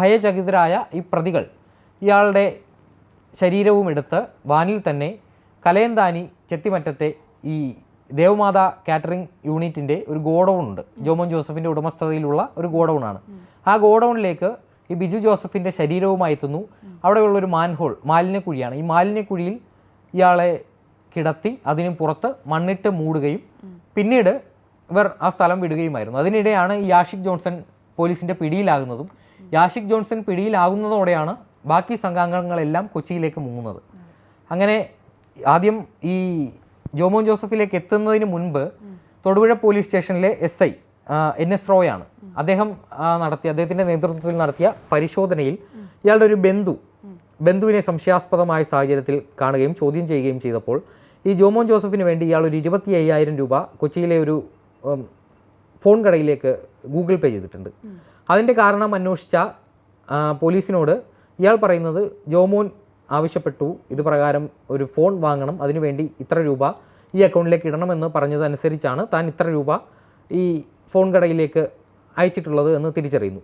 ഭയചകിതരായ ഈ പ്രതികൾ ഇയാളുടെ ശരീരവും എടുത്ത് വാനിൽ തന്നെ കലയന്താനി ചെത്തിമറ്റത്തെ ഈ ദേവമാത കാറ്ററിംഗ് യൂണിറ്റിന്റെ ഒരു ഗോഡൗൺ ഉണ്ട്. ജോമോൻ ജോസഫിന്റെ ഉടമസ്ഥതയിലുള്ള ഒരു ഗോഡൗണാണ്. ആ ഗോഡൗണിലേക്ക് ഈ ബിജു ജോസഫിന്റെ ശരീരവുമായി എത്തുന്നു അവിടെയുള്ള ഒരു മാൻഹോൾ മാലിന്യക്കുഴിയാണ് ഈ മാലിന്യക്കുഴിയിൽ ഇയാളെ കിടത്തി അതിന് പുറത്ത് മണ്ണിട്ട് മൂടുകയും പിന്നീട് ഇവർ ആ സ്ഥലം വിടുകയുമായിരുന്നു. അതിനിടെയാണ് ഈ യാഷിക് ജോൺസൺ പോലീസിന്റെ പിടിയിലാകുന്നതും യാഷിക് ജോൺസൺ പിടിയിലാകുന്നതോടെയാണ് ബാക്കി സംഘാംഗങ്ങളെല്ലാം കൊച്ചിയിലേക്ക് മുങ്ങുന്നത്. അങ്ങനെ ആദ്യം ഈ ജോമോൻ ജോസഫിലേക്ക് എത്തുന്നതിന് മുൻപ് തൊടുപുഴ പോലീസ് സ്റ്റേഷനിലെ എസ് ഐ എൻ എസ് റോയാണ് അദ്ദേഹം നടത്തിയ അദ്ദേഹത്തിന്റെ നേതൃത്വത്തിൽ നടത്തിയ പരിശോധനയിൽ ഇയാളുടെ ഒരു ബന്ധു ബന്ധുവിനെ സംശയാസ്പദമായ സാഹചര്യത്തിൽ കാണുകയും ചോദ്യം ചെയ്യുകയും ചെയ്തപ്പോൾ ഈ ജോമോൻ ജോസഫിന് വേണ്ടി ഇയാൾ ഒരു ഇരുപത്തി അയ്യായിരം രൂപ കൊച്ചിയിലെ ഒരു ഫോൺ കടയിലേക്ക് ഗൂഗിൾ പേ ചെയ്തിട്ടുണ്ട്. അതിന്റെ കാരണം അന്വേഷിച്ച പോലീസിനോട് ഇയാൾ പറയുന്നത് ജോമോൻ ആവശ്യപ്പെട്ടു ഇത് പ്രകാരം ഒരു ഫോൺ വാങ്ങണം അതിനുവേണ്ടി ഇത്ര രൂപ ഈ അക്കൗണ്ടിലേക്ക് ഇടണമെന്ന് പറഞ്ഞതനുസരിച്ചാണ് താൻ ഇത്ര രൂപ ഈ ഫോൺ കടയിലേക്ക് അയച്ചിട്ടുള്ളത് എന്ന് തിരിച്ചറിയുന്നു.